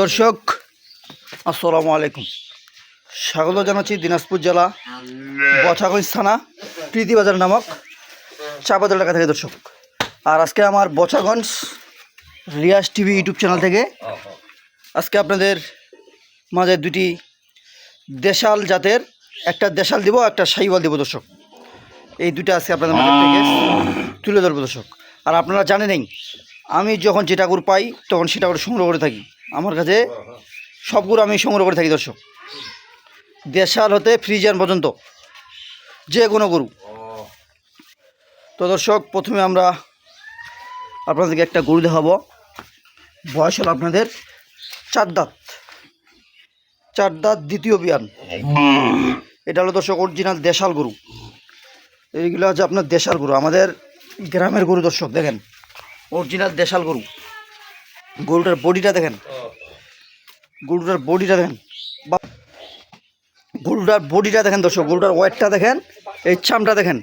দর্শক, আসসালামু আলাইকুম। স্বাগত জানাচ্ছি দিনাজপুর জেলা বছাগঞ্জ থানা প্রীতিবাজার নামক চাপাদল এলাকা থেকে দর্শক। আর আজকে আমার Bachaganj Riaz TV YouTube channel থেকে আজকে আপনাদের মাঝে দুটি দেশাল জাতের, একটা দেশাল দিব, একটা সাইওয়াল দিব দর্শক। এই দুটো আজকে আপনাদের মাঝে থেকে তুলে ধরবো দর্শক। আর আপনারা জানেনই, আমি যখন যেটা গরু পাই, তখন সেটা করে সংগ্রহ করে থাকি। আমার কাছে সব গরু আমি সংগ্রহ করে থাকি, দর্শক। দেশাল হতে ফ্রিজার পর্যন্ত যে কোনো গরু। তো দর্শক, প্রথমে আমরা আপনাদেরকে একটা গরু দেখাবো। বয়স হলো আপনাদের চার দাঁত। চার দাঁত দ্বিতীয় বিয়ান। এটা হলো দর্শক অরিজিনাল দেশাল গরু। এইগুলো হচ্ছে আপনার দেশাল গরু, আমাদের গ্রামের গরু দর্শক, দেখেন। অরিজিনাল দেশাল গরু। গরুটার বডিটা দেখেন। গরুটার বডিটা দেখেন। গরুটার বডিটা দেখেন দর্শক, গরুটার ওয়েটটা দেখেন, এই চামটা দেখেন।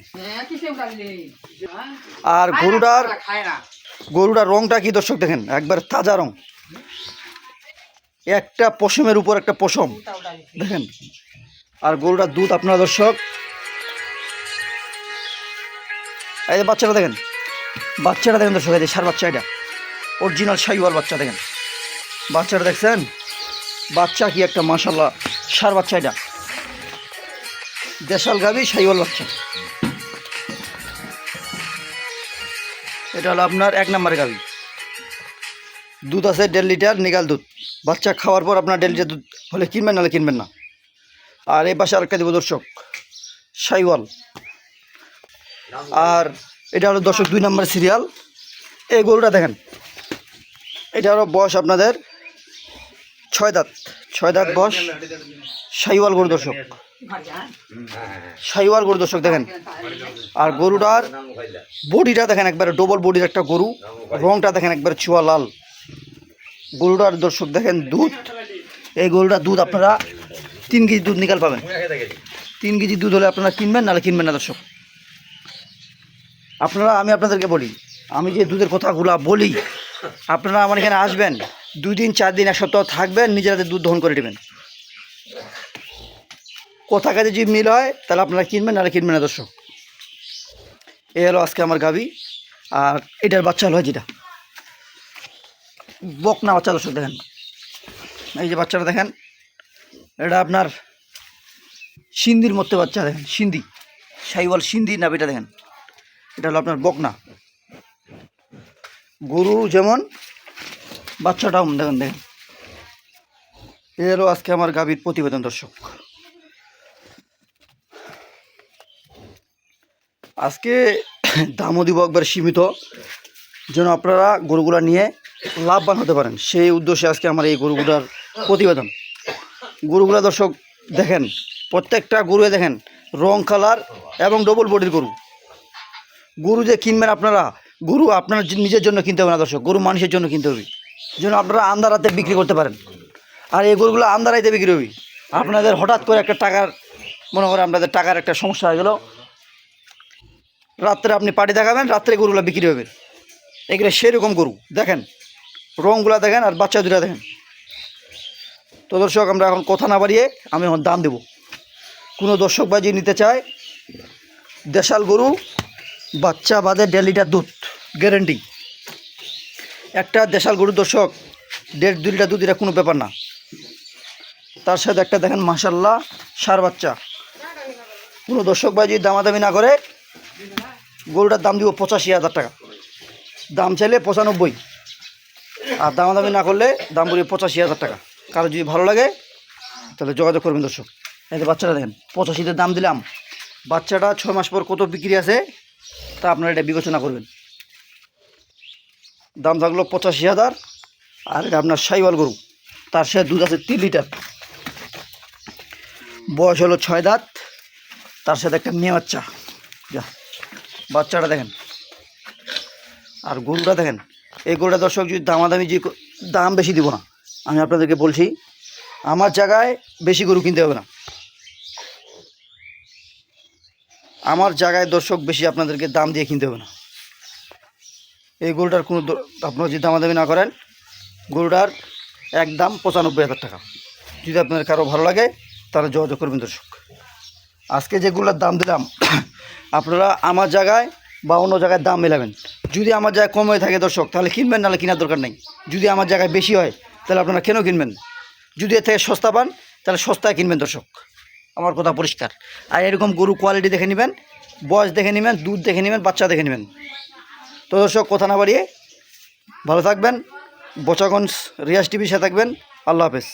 আর গরুটার গরুটার রংটা কি দর্শক দেখেন? একবার তাজা রং। একটা পশমের উপর একটা পশম। দেখেন। আর গরুটার দুধ আপনারা দর্শক এই যে বাচ্চাটা দেখেন। বাচ্চাটা দেখেন দর্শক, এই সার বাচ্চা এটা। অরিজিনাল শাহিওয়াল বাচ্চা দেখেন। বাচ্চাটা দেখছেন? বাচ্চা কি একটা মাশাল্লাহ সার বাচ্চা এটা। দেশাল গাবি শাহিওয়াল বাচ্চা। এটা হলো আপনার এক নম্বর গাবি। দুধ আছে দেড় লিটার, নিগাল দুধ। বাচ্চা খাওয়ার পর আপনার দেড় লিটার দুধ হলে কিনবেন, নাহলে কিনবেন না। আর এই পাশে আরেকটা দেবো দর্শক শাইওয়াল আর এটা হলো দর্শক দুই নম্বর সিরিয়াল। এই গরুটা দেখেন এটা হলো বয়স আপনাদের ছয় দাঁত ছয় দাঁত বয়স শাইওয়াল গরু দর্শক। শাইওয়াল গরু দর্শক দেখেন। আর গরুটার বডিটা দেখেন একবারে ডবল বডির একটা গরু, রংটা দেখেন একবারে চুয়া লাল। গরুটার দর্শক দেখেন দুধ, এই গরুটার দুধ আপনারা তিন কেজি দুধ নিকাল পাবেন। তিন কেজি দুধ হলে আপনারা কিনবেন, নাহলে কিনবেন না দর্শক। আপনারা, আমি আপনাদেরকে বলি, আমি যে দুধের কথাগুলো বলি আপনারা আমার এখানে আসবেন, দুই দিন, চার দিন এক সপ্তাহ থাকবেন, নিজের হাতে দুধ দহন করে দেবেন কথা কাজে যদি মিল হয়, তাহলে আপনারা কিনবেন, নাহলে কিনবেন না, দর্শক। এই হলো আজকে আমার গাবি আর এটার বাচ্চা হলো যেটা। বকনা বাচ্চা, দর্শক, দেখেন। এই যে বাচ্চাটা দেখেন, এটা আপনার সিন্দির মধ্যে বাচ্চা, দেখেন সিন্ধি সাইওয়াল সিন্ধি নাবিটা দেখেন। এটা হলো আপনার বকনা। গরু যেমন, বাচ্চাটাও দেখেন দেখেন। হলো আজকে আমার গাভীর প্রতিবেদন, দর্শক। আজকে দামও দিব একবার সীমিত। যেন আপনারা গরুগুলা নিয়ে লাভবান হতে পারেন, সেই উদ্দেশ্যে আজকে আমার এই গরুগুলার প্রতিবেদন। গরুগুলা দর্শক, দেখেন, প্রত্যেকটা গরুয়ে দেখেন, রং কালার এবং ডবল বডির গরু। গরু যে কিনবেন আপনারা গরু আপনার নিজের জন্য কিনতে হবে না, দর্শক। গরু মানুষের জন্য কিনতে হবে। যেন আপনারা আন্দারাতে বিক্রি করতে পারেন। আর এই গরুগুলো আন্দারাইতে বিক্রি হবে। আপনাদের হঠাৎ করে একটা টাকার, মনে করে আপনাদের টাকার একটা সমস্যা হয়ে গেল। রাত্রে আপনি পার্টি দেখাবেন, রাত্রে গরুগুলো বিক্রি হবে। এগুলো সেরকম গরু। দেখেন রঙগুলো দেখেন আর বাচ্চা দুটা দেখেন। তো দর্শক, আমরা এখন কথা না বাড়িয়ে আমি এখন দাম দেব। কোনো দর্শক বাজি নিতে চায়, দেশাল গরু বাচ্চা বাদে দেড় লিটার দুধ গ্যারেন্টি একটা দেশাল গরুর দর্শক, দেড়, দুই লিটার দুধ এটা কোনো ব্যাপার না। তার সাথে একটা দেখেন মাসাল্লাহ সার বাচ্চা। কোনো দর্শক ভাই যদি দামাদামি না করে, গরুটার দাম দিব পঁচাশি হাজার টাকা। দাম চাইলে পঁচানব্বই। আর দামাদামি না করলে দাম বলি পঁচাশি হাজার টাকা। কারও যদি ভালো লাগে, তাহলে যোগাযোগ করবেন দর্শক। যে বাচ্চাটা দেখেন, পঁচাশিতে দাম দিলাম। বাচ্চাটা ছয় মাস পর কত বিক্রি আছে? তা আপনারা এটা বিবেচনা করবেন। দাম থাকল পঁচাশি হাজার, আর এটা আপনার সাইওয়াল গরু, তার সাথে দুধ আছে তিন লিটার। বয়স হলো ছয় দাঁত, তার সাথে একটা মেয়ে বাচ্চা। যা, বাচ্চাটা দেখেন। আর গরুটা দেখেন, এই গরুটা দর্শক, যদি দামাদামি যে দাম বেশি দিব না, আমি আপনাদেরকে বলছি, আমার জায়গায় বেশি গরু কিনতে হবে না। আমার জায়গায় দর্শক বেশি আপনাদেরকে দাম দিয়ে কিনতে হবে না। এই গরুটার কোনো আপনারা যদি দামাদামি না করেন, গরুটার একদম পঁচানব্বই হাজার টাকা। যদি আপনাদের কারও ভালো লাগে, তাহলে যোগাযোগ করবেন দর্শক। আজকে যে যেগুলোর দাম দিলাম, আপনারা আমার জায়গায় বা অন্য জায়গায় দাম মেলাবেন। যদি আমার জায়গায় কম হয়ে থাকে দর্শক, তাহলে কিনবেন, নাহলে কেনার দরকার নেই। যদি আমার জায়গায় বেশি হয়, তাহলে আপনারা কেন কিনবেন? যদি এর থেকে সস্তা পান, তাহলে সস্তায় কিনবেন দর্শক। আমার কথা পরিষ্কার। আর এরকম গরু কোয়ালিটি দেখে নেবেন, বয়স দেখে নেবেন, দুধ দেখে নেবেন, বাচ্চা দেখে নেবেন। তো দর্শক, কথা না বাড়িয়ে ভালো থাকবেন। বচাগঞ্জ রিয়াজ টিভির সাথে থাকবেন। আল্লাহ হাফেজ।